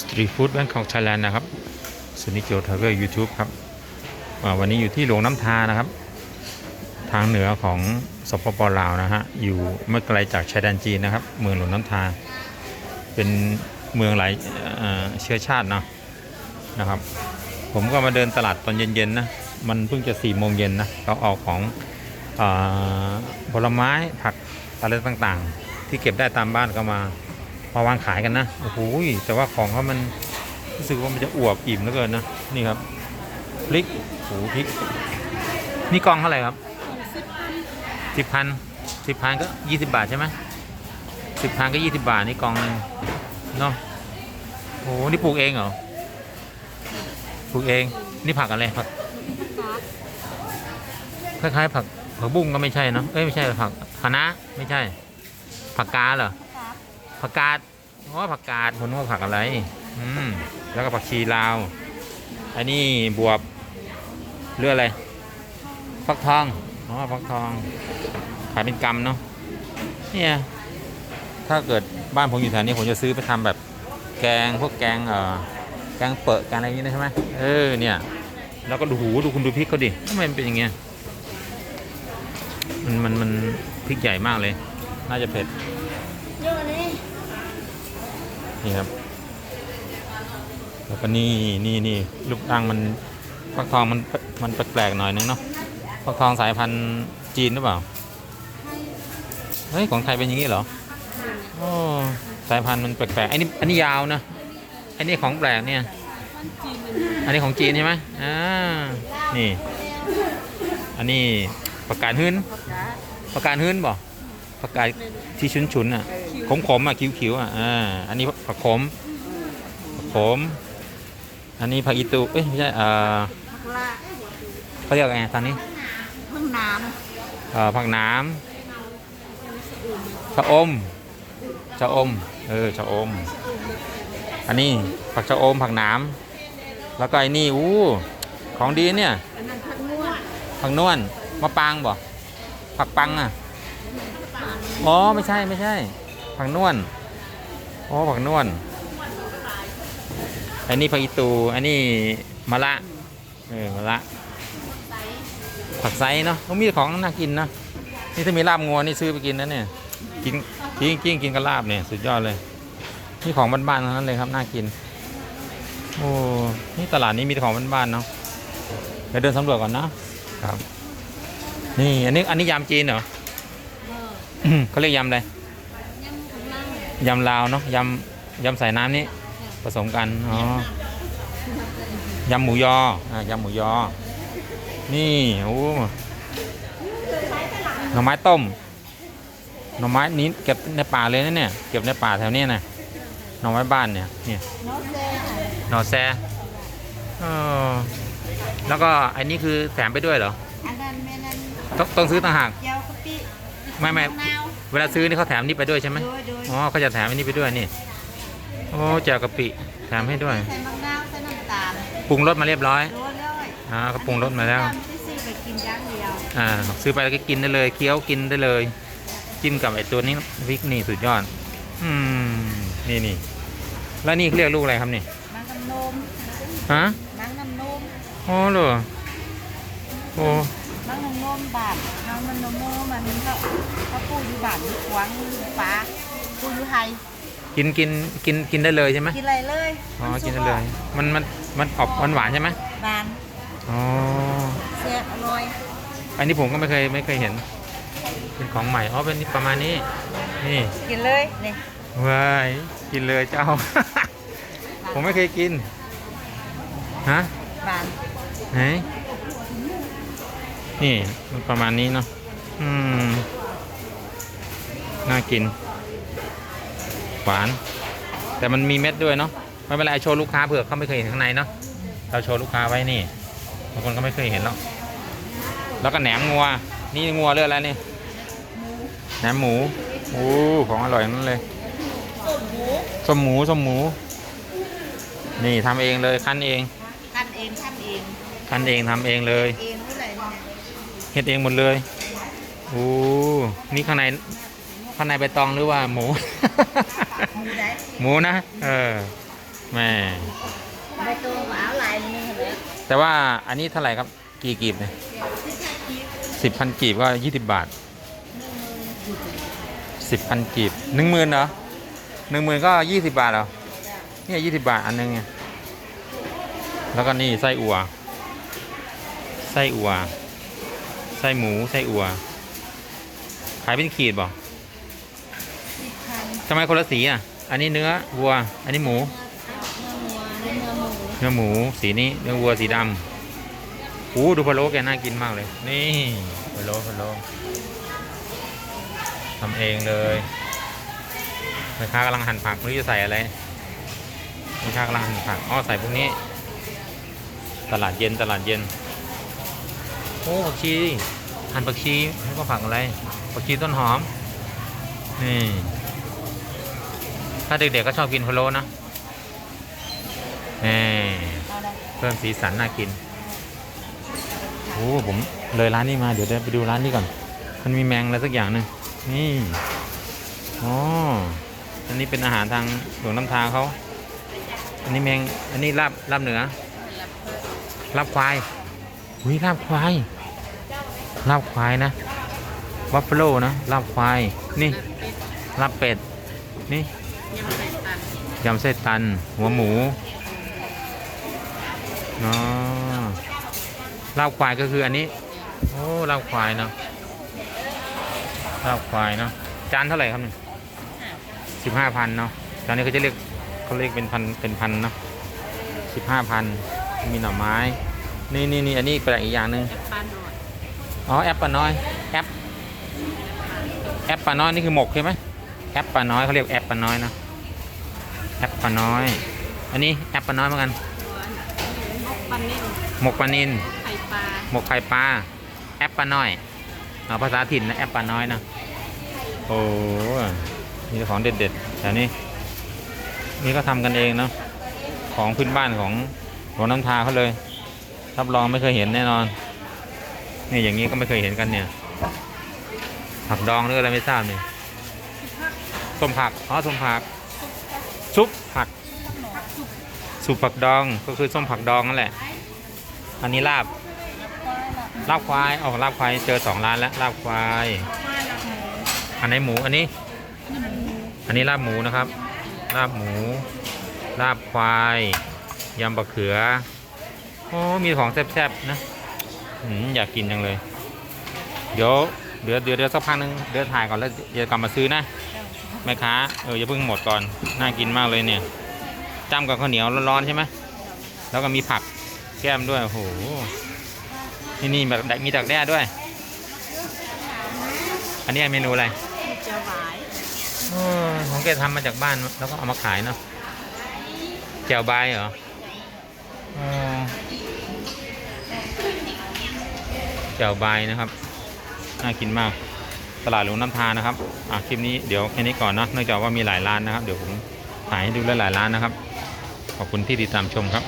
สตรีทฟู้ดแบงคอกไทยแลนด์นะครับสุนิโจทาวเวอร์ยูทูบครับวันนี้อยู่ที่หลวงน้ำทานะครับ ทางเหนือของสปปลาวนะฮะอยู่ไม่ไกลจากชายแดนจีนนะครับ เมืองหลวงน้ำทา เป็นเมืองหลายเอ่อเชื้อชาตินะนะครับ ผมก็มาเดินตลาดตอนเย็นๆนะมันเพิ่งจะสี่โมงเย็นนะเขาเอาของอผลไม้ผักอะไรต่างๆ ที่เก็บได้ตามบ้านก็มา มาวางขายกันนะ โอ้โหแต่ว่าของเขามันรู้สึกว่ามันจะอวบอิ่มเหลือเกินนะ นี่ครับพริกโอ้โหพริก นี่กองเท่าไหร่ครับสิบพันสิบพันก็ยี่สิบบาทใช่ไหมสิบพันก็ยี่สิบบาทนี่กองหนึงเนาะโอ้โหนี่ปลูกเองเหรอปลูกเองนี่ผักอะไรผักคล้ายๆผักผักบุ้งก็ไม่ใช่เนอะเอ้ยไม่ใช่ผักคะน้าไม่ใช่ ผักกาเหรอ ผักกาดอ๋อผักกาดผมนึกว่าผักอะไร อืม แล้วก็ผักชีลาว อันนี้บวบเรืออะไร ฟักทอง อ๋อ ฟักทอง ขายเป็นกำเนาะ เนี่ย ถ้าเกิดบ้านผมอยู่แถวนี้ผมจะซื้อไปทำแบบแกงพวกแกงเอ่อแกงเปิดแกงอะไรอย่างนี้นะใช่ไหมเออ เนี่ย แล้วก็ดูหูดูคุณดูพริกเขาดิทำไมมันเป็นอย่างเงี้ย มันมันมันพริกใหญ่มากเลย น่าจะเผ็ด นี่ครับ แล้วก็นี่นี่นี่ลูกอ่างมันฟักทองมันมันแปลกๆหน่อยนึงเนาะฟักทองสายพันธุ์จีนหรือเปล่าเฮ้ยของไทยเป็นอย่างนี้เหรอโอ้สายพันธุ์มันแปลกๆอันนี้อันนี้ยาวนะอันนี้ของแปลกเนี่ย อันนี้ของจีนใช่ไหมอ่านี่ อันนี้ประกาศหื้นประกาศหื้นบ่ประกาศที่ชุนชุนๆอะขมขมๆอะคิ้วๆอะอ่าอันนี้ผักขมผักขม อันนี้ผักอีตูเอ้ยไม่ใช่เอ่อผักละเขาเรียกไงตอนนี้พึ่งน้เอ่อผักหน้ำชะอมชะอมเออชะอม อันนี้ผักชะอมผักหน้ำแล้วก็ไอ้นี่อู้ของดีเนี่ยำอันนั้นผักนวดผักนวลมะปางบ่ผักปังอะ อ๋อไม่ใช่ไม่ใช่ ผักนวลอ๋อผักนวลอันนี้ผักอีตู อันนี้มะละเออมะละผักไซเนาะต้องมีของน่ากินนะนี่ถ้ามีลาบงัวนี่ซื้อไปกินนะเนี่ยกินกินกินกินกับลาบเนี่ยสุดยอดเลยนี่ของบ้านๆทั้งนั้นเลยครับน่ากินโอ้นี่ตลาดนี้มีของบ้านๆเนาะเดี๋ยวเดินสำรวจก่อนนะครับ นี่อันนี้อันนี้ยำจีนเหรอ เออเขาเรียกยำอะไรยังข้างล่างยำลาวเนาะยำยำใส่น้ำนี่ผสมกันอ๋อยำหมูยออ่ายำหมูยอ นี่โอ้หน่อไม้ต้มหน่อไม้นี้เก็บในป่าเลยนะเนี่ยเก็บในป่าแถวเนี้ยนะหน่อไม้บ้านเนี่ยเนี่ยน้องแซ่หน่อแซเออแล้วก็อันนี้คือแถมไปด้วยเหรออันนั้นแม่นั้นต้องต้องซื้อต่างหากเจียวกะปิไม่ไม่มะนาว เวลาซื้อนี่เขาแถมนี่ไปด้วยใช่ไหมโดยโดย อ๋อเขาจะแถมอันนี้ไปด้วยนี่ โอ้แจ่วกะปิแถมให้ด้วย ใส่มะนาวใส่น้ำตาลปรุงรสมาเรียบร้อยโดยเลยอ่าก็ปรุงรสมาแล้วน้ำที่ซื้อไปกินอย่างเดียวอ่าซื้อไปแล้วก็กินได้เลย เคี้ยวกินได้เลย จิ้มกับไอตัวนี้พริกนี่สุดยอด อืม นี่นี่ แล้วนี่เขาเรียกลูกอะไรครับนี่ มังน้ำนมฮะ มังน้ำนมโอ้เหรอโอ้ มังน้ำนมบาทน้องมันนมโมมันเขาเขาปูอยู่บาทอยู่ขวางอยู่ฟ้าปูอยู่ไฮกินกินกินกินได้เลยใช่ไหมกินอะไรเลยอ๋อกินได้เลย มันมันมันออกหวานหวานๆใช่ไหมบานอ๋อเสียอร่อยอันนี้ผมก็ไม่เคยไม่เคยเห็น เป็นของใหม่อ๋อเป็นประมาณนี้ นี่กินเลยนี่ว้ายกินเลยเจ้า ผมไม่เคยกินฮะบานไหน นี่มันประมาณนี้เนาะอืม น่ากิน หวาน แต่มันมีเม็ดด้วยเนาะไม่เป็นไรโชว์ลูกค้าเผื่อเขาไม่เคยเห็นข้างในเนาะเราโชว์ลูกค้าไว้นี่บางคนก็ไม่เคยเห็นหรอกแล้วก็แหนมงัว นี่งัวเรื่องอะไรนี่แหนมหมูโอ้ของอร่อยทั้งนั้นเลยส้มหมูส้มหมู นี่ทำเองเลย คั้นเอง คันเองคันเองคั้นเองทำเองเลยเองเท่าไหร่เนี่ย เฮ็ดเองหมดเลยโอ้นี่ข้างในข้างในใบตองหรือว่าหมู หมูนะ เออแม่ใบตัวหวาลายนึงแต่ว่าอันนี้เท่าไหร่ครับ กี่กีบเนี่ยสิบพันกีบก็ยี่สิบบาทสิบพันกีบหนึ่งหมื่นเหรอหนึ่งหมื่นก็ยี่สิบบาทเหรอเนี่ยยี่สิบบาทอันนึงไงแล้วก็นี่ไส้อั่วไส้อั่ว ส้หมูไส้อั่วขายเป็นขีดบ่สิบพันทำไมคนละสีอะ อันนี้เนื้อวัว อันนี้หมู เนื้อวัวเนื้อหมูเนื้อหมูสีนี้เนื้อวัวสีดำอู้ดูพะโล้แกน่ากินมากเลย นี่พะโล้พะโล้ทำเองเลยแม่ค้ากำลังหั่นผักไม่รู้จะใส่อะไรแม่ค้ากำลังหั่นผักอ๋อใส่พวกนี้ ตลาดเย็นตลาดเย็น โอ้ผักชีหั่นผักชีแล้วก็ผักอะไรผักชีต้นหอมนี่ถ้าเด็กๆก็ชอบกินพะโล้นะนี่เพิ่มสีสันน่ากินโอ้ผมเลยร้านนี้มาเดี๋ยวเดินไปดูร้านนี้ก่อน มันมีแมงอะไรสักอย่างหนึ่งนี่อ๋ออันนี้เป็นอาหารทางหลวงน้ำทาเขา อันนี้แมง อันนี้ลาบลาบเหนือลาบควายอุ้ยลาบควาย ลาบควายนะวัฟเฟิลนะลาบควายนี่ลาบเป็ดนี่ยำไส้ตัน หัวหมูเนาะลาบควายก็คืออันนี้ โอ้ลาบควายเนาะลาบควายเนาะจานเท่าไหร่ครับเนี่ยสิบห้าพันเนาะตอนนี้เขาจะเรียกเขาเรียกเป็นพันเป็นพันเนาะสิบห้าพันมีหน่อไม้ นี่นี่นี่อันนี้แปลกอีกอย่างหนึ่ง อปปลาหน่อยอ๋อแอปปลาน้อยแอปแอปปลาน้อยนี่คือหมกใช่ไหมแอปปลาน้อยเขาเรียกแอปปลาน้อยนะแอปปลาน้อย อันนี้แอปปลาน้อยเหมือนกันปลานิ่มหมกปลานินไข่ปลาหมกไข่ปลาแอปปลาน้อยเอาภาษาถิ่นนะแอปปลาน้อยนะโอ้มีแต่ของเด็ดๆแต่นี่นี่ก็ทำกันเองเนาะของพื้นบ้านของหลวงน้ำทาเขาเลยรับรองไม่เคยเห็นแน่นอน นี่อย่างนี้ก็ไม่เคยเห็นกันเนี่ยผักดองหรืออะไรไม่ทราบเนี่ยส้มผักอ๋อส้มผัก ซุปผักซุปผักดองก็คือส้มผักดองนั่นแหละ อันนี้ลาบลาบควายออกลาบควายเจอสองร้านแล้วลาบควายปลาหลักหมูอันไหนหมูอันนี้นี่หมูอันนี้ลาบหมูนะครับ ลาบหมู ลาบควายยำบะเขือโอ้มีของแซ่บๆนะ อืมอยากกินจังเลย เดี๋ยวเดี๋ยวเดี๋ยวเดี๋ยวสักพักนึงเดี๋ยวถ่ายก่อนแล้วเดี๋ยวกลับมาซื้อนะแม่ค้าเอออย่าเพิ่งหมดก่อนน่ากินมากเลยเนี่ยจ้ำกับข้าวเหนียวร้อนๆใช่ไหมแล้วก็มีผักแก้มด้วยโอ้โหนี่นี่แบบมีดักแด้ด้วย อันนี้เมนูอะไรมีเจียวหวายเออของแกทำมาจากบ้านแล้วก็เอามาขายเนาะแจ่วบายเหรออ๋ แจ่วบนะครับ น่ากินมาก ตลาดหลวงน้ำทานะครับอะคลิปนี้เดี๋ยวแค่นี้ก่อนนะเนื่องจากว่ามีหลายร้านนะครับ เดี๋ยวผมถ่ายให้ดูหลายๆร้านนะครับ ขอบคุณที่ติดตามชมครับ